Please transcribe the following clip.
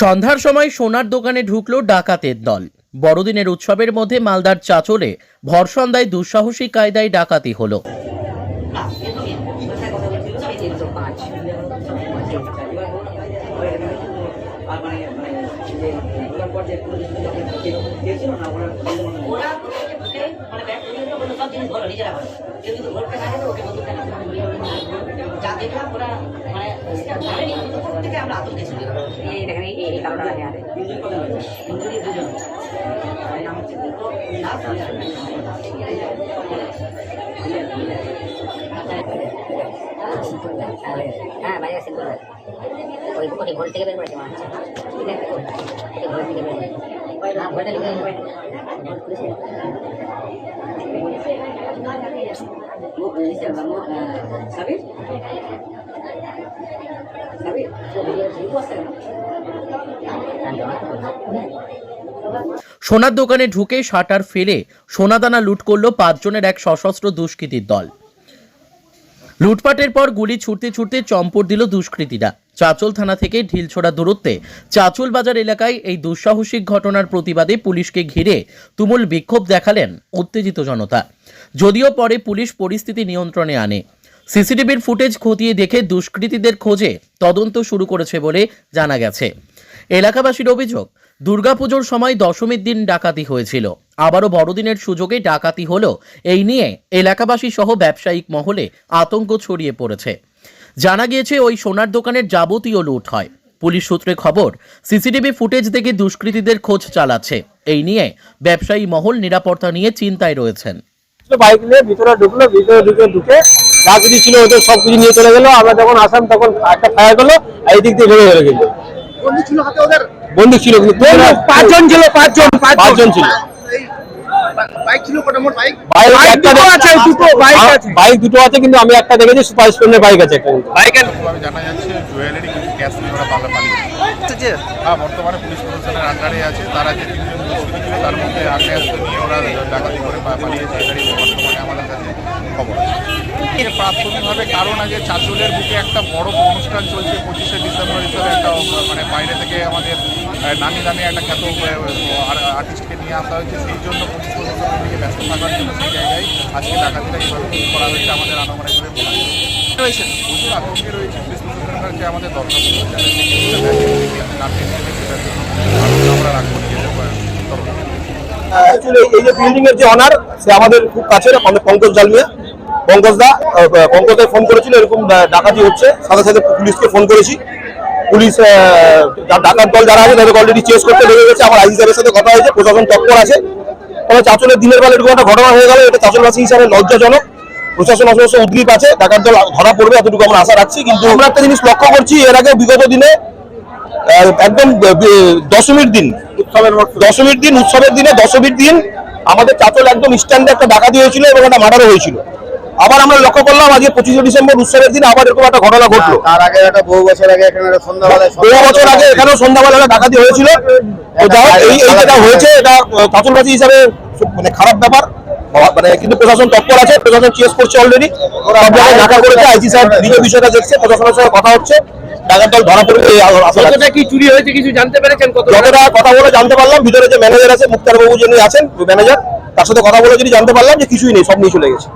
সন্ধ্যার সময় সোনার দোকানে ঢুকলো ডাকাতের দল। বড়দিনের উৎসবের মধ্যে মালদার চাচলে ভর সন্ধ্যায় দুঃসাহসী কায়দায় ডাকাতি হলো। ওরা ওকে মানে ব্যাগ নিয়ে এলো, বলল সব জিনিস ধরো নিজেরা করো কেউ যদি ধরতে না জানে ওকে বন্দুক টাকা ধরে ঘুরিয়ে ঘুরিয়ে ঘুরিয়ে। যা দেখলাম ওরা মানে সেটা ধরেনি কিন্তু প্রত্যেকে আমরা আতঙ্কে ছিল এই দেখেন এই এই কালোটা লাগে আরে ইঞ্জুরি দুজন আর নাম হচ্ছে দুটো লাস্ট হ্যাঁ বাইরে সিম্পল ওই ওই ভোল থেকে বের করেছে মনে হচ্ছে ওই ভোল থেকে বের করেছে না ভোলটা লিখে সোনার দোকানে ঢুকে শাটার ফেলে সোনাদানা লুট করল পাঁচজনের এক সশস্ত্র দুষ্কৃতীর দল। লুটপাটের পর গুলি ছুটতে ছুটতে চম্পট দিল দুষ্কৃতীরা। চাচল থানা থেকে ঢিলছোড়া দূরত্বে। চাচল বাজার এলাকায় এই দুঃসাহসিক ঘটনার প্রতিবাদে পুলিশকে ঘিরে তুমুল বিক্ষোভ দেখালেন উত্তেজিত জনতা। যদিও পরে পুলিশ পরিস্থিতি নিয়ন্ত্রণে আনে। সিসিটিভির ফুটেজ খতিয়ে দেখে দুষ্কৃতীদের খোঁজে তদন্ত শুরু করেছে বলে জানা গেছে। এলাকাবাসীর অভিযোগ, দুর্গাপুজোর সময় দশমীর দিন ডাকাতি হয়েছিল। আবারও বড়দিনের সুযোগে ডাকাতি হলো। এই নিয়ে এলাকাবাসী সহ ব্যবসায়িক মহলে আতঙ্ক ছড়িয়ে পড়েছে। জানা গিয়েছে ওই সোনার দোকানের যাবতীয় লুট হয়। পুলিশ সূত্রে খবর সিসিটিভি ফুটেজ দেখে দুষ্কৃতীদের খোঁজ চালাচ্ছে। এই নিয়ে ব্যবসায়ী মহল নিরাপত্তা নিয়ে চিন্তায় রয়েছেন। বাইক নিয়ে ভিতরে ঢুকলো ভিতরে ঢুকে ঢুকে যা কিছু ছিল ওদের সব কিছু নিয়ে চলে গেলো। আমরা যখন আসলাম তখন একটা ফায়ার করল আর দিয়ে গেল বন্দুক ছিল হাতে ওদের? বন্দুক ছিল কিন্তু পাঁচজন ছিল পাঁচজন। পাঁচজন ছিল। বাইক ছিল কটা? মোট বাইক? বাইক একটা দুটো আছে, দুটো বাইক আ- আছে। বাইক দুটো আছে কিন্তু আমি একটা দেখেছি সুপার স্প্লেন্ডার বাইক আছে জানা যাচ্ছে জুয়েলারি কিছু ক্যাশ নিয়ে ওরা পালা পালিয়ে হ্যাঁ বর্তমানে পুলিশ প্রশাসনের আন্ডারে আছে। তারা যে তিনজন দুষ্কৃতী ছিল তার মধ্যে আগ্নেয়াস্ত্র নিয়ে ওরা ডাকাতি করে পা- পালিয়েছে এটারই বর্তমানে আমাদের কাছে খবর। এর প্রাথমিকভাবে কারণ আগে চাচলের বুকে একটা বড় অনুষ্ঠান চলছে পঁচিশে ডিসেম্বর হিসাবে একটা মানে বাইরে থেকে আমাদের নামি দামি একটা খ্যাত আর্টিস্টকে নিয়ে আসা হয়েছে, সেই জন্য দিকে ব্যস্ত থাকার জন্য সেই জায়গায় আজকে ডাকাতিটা এইভাবে করা হয়েছে, আমাদের আনামারা হিসেবে বলা রয়েছে প্রচুর আতঙ্কে রয়েছে পুলিশ কাছে আমাদের দরকার ছিল আমরা এই যে যে অনার সে আমাদের খুব কাছের, আমাদের পঙ্কজ জালমিয়া। পঙ্কজ দা পঙ্কজ ফোন করেছিল, এরকম ডাকাতি হচ্ছে, সাথে সাথে পুলিশকে ফোন করেছি। পুলিশ ডাকাত দল যারা আছে তাদের অলরেডি চেস করতে লেগে গেছে। আমার আইজি সাহেবের সাথে কথা হয়েছে প্রশাসন তৎপর আছে। তবে চাচলের দিনের বেলা এরকম একটা ঘটনা হয়ে গেল এটা চাচলবাসী হিসাবে লজ্জাজনক। প্রশাসন অবশ্য উদ্গ্রীব আছে ডাকাত দল ধরা পড়বে এতটুকু আমরা আশা রাখছি। কিন্তু আমরা একটা জিনিস লক্ষ্য করছি এর আগে বিগত দিনে একদম দশমীর দিন উৎসবের দশমীর দিন উৎসবের দিনে দশমীর দিন আমাদের চাচল একদম স্ট্যান্ডে একটা ডাকাতি হয়েছিল এবং একটা মার্ডারও হয়েছিল। আবার আমরা লক্ষ্য করলাম আজকে পঁচিশে ডিসেম্বর উৎসবের দিন আবার এরকম একটা ঘটনা ঘটলো। তার আগে একটা বহু বছর আগে এখানে সন্ধ্যাবেলায় দু বছর আগে এখানেও সন্ধ্যাবেলা ডাকাতি হয়েছিল। তো যাই এই এই যেটা হয়েছে এটা হিসাবে মানে খারাপ ব্যাপার। মানে কিন্তু প্রশাসন তৎপর আছে প্রশাসন চেস করছে অলরেডি জায়গায় ঢাকা করেছে আইসি সাহেব নিজে বিষয়টা দেখছে প্রশাসনের সঙ্গে কথা হচ্ছে। ডাকাত দল ধরা পড়বে এই কি চুরি হয়েছে কিছু জানতে পেরেছেন? যতটা কথা বলে জানতে পারলাম ভিতরে যে ম্যানেজার আছে মুক্তার বাবু যিনি আছেন ম্যানেজার তার সাথে কথা বলে যদি জানতে পারলাম যে কিছুই নেই সব নিয়ে চলে গেছে।